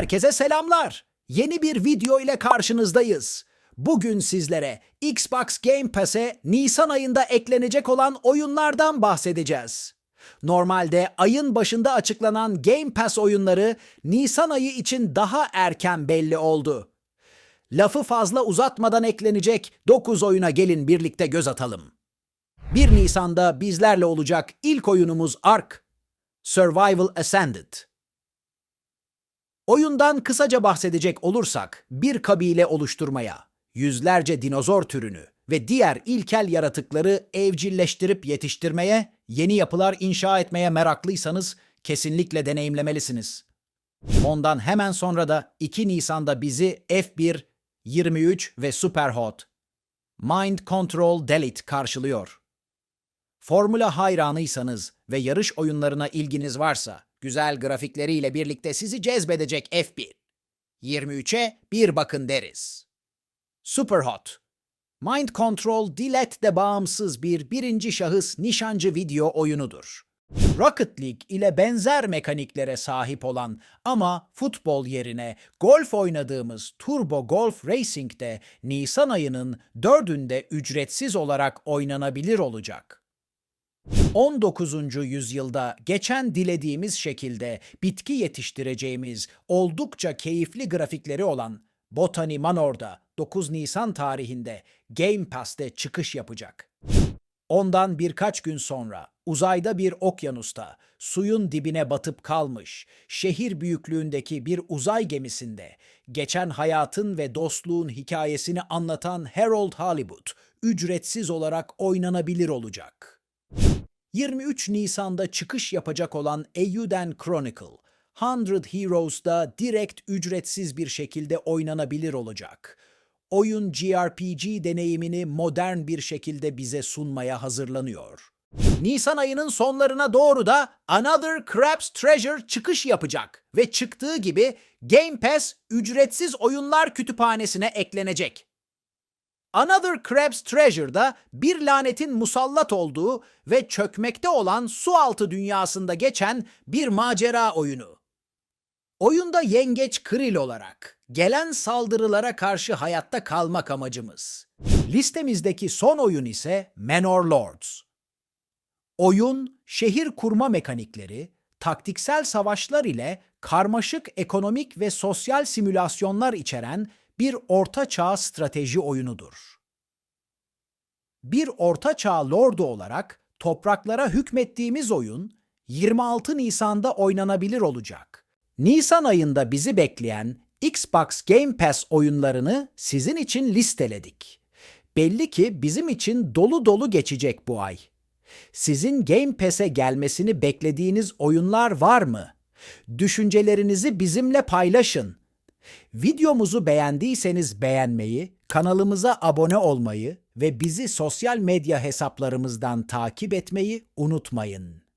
Herkese selamlar. Yeni bir video ile karşınızdayız. Bugün sizlere Xbox Game Pass'e Nisan ayında eklenecek olan oyunlardan bahsedeceğiz. Normalde ayın başında açıklanan Game Pass oyunları Nisan ayı için daha erken belli oldu. Lafı fazla uzatmadan eklenecek 9 oyuna gelin birlikte göz atalım. 1 Nisan'da bizlerle olacak ilk oyunumuz Ark, Survival Ascended. Oyundan kısaca bahsedecek olursak, bir kabile oluşturmaya, yüzlerce dinozor türünü ve diğer ilkel yaratıkları evcilleştirip yetiştirmeye, yeni yapılar inşa etmeye meraklıysanız kesinlikle deneyimlemelisiniz. Ondan hemen sonra da 2 Nisan'da bizi F1, 23 ve Superhot, Mind Control Delete karşılıyor. Formula hayranıysanız ve yarış oyunlarına ilginiz varsa, güzel grafikleriyle birlikte sizi cezbedecek F1. 23'e bir bakın deriz. Superhot. Mind Control Delete bağımsız bir birinci şahıs nişancı video oyunudur. Rocket League ile benzer mekaniklere sahip olan ama futbol yerine golf oynadığımız Turbo Golf Racing'de Nisan ayının 4'ünde ücretsiz olarak oynanabilir olacak. 19. yüzyılda geçen dilediğimiz şekilde bitki yetiştireceğimiz oldukça keyifli grafikleri olan Botany Manor'da 9 Nisan tarihinde Game Pass'te çıkış yapacak. Ondan birkaç gün sonra uzayda bir okyanusta suyun dibine batıp kalmış şehir büyüklüğündeki bir uzay gemisinde geçen hayatın ve dostluğun hikayesini anlatan Harold Hollywood ücretsiz olarak oynanabilir olacak. 23 Nisan'da çıkış yapacak olan Eiyuden Chronicle, 100 Heroes'da direkt ücretsiz bir şekilde oynanabilir olacak. Oyun JRPG deneyimini modern bir şekilde bize sunmaya hazırlanıyor. Nisan ayının sonlarına doğru da Another Crab's Treasure çıkış yapacak ve çıktığı gibi Game Pass ücretsiz oyunlar kütüphanesine eklenecek. Another Crab's Treasure'da bir lanetin musallat olduğu ve çökmekte olan su altı dünyasında geçen bir macera oyunu. Oyunda yengeç Krill olarak gelen saldırılara karşı hayatta kalmak amacımız. Listemizdeki son oyun ise Manor Lords. Oyun, şehir kurma mekanikleri, taktiksel savaşlar ile karmaşık ekonomik ve sosyal simülasyonlar içeren bir orta çağ strateji oyunudur. Bir orta çağ lordu olarak topraklara hükmettiğimiz oyun 26 Nisan'da oynanabilir olacak. Nisan ayında bizi bekleyen Xbox Game Pass oyunlarını sizin için listeledik. Belli ki bizim için dolu dolu geçecek bu ay. Sizin Game Pass'e gelmesini beklediğiniz oyunlar var mı? Düşüncelerinizi bizimle paylaşın. Videomuzu beğendiyseniz beğenmeyi, kanalımıza abone olmayı ve bizi sosyal medya hesaplarımızdan takip etmeyi unutmayın.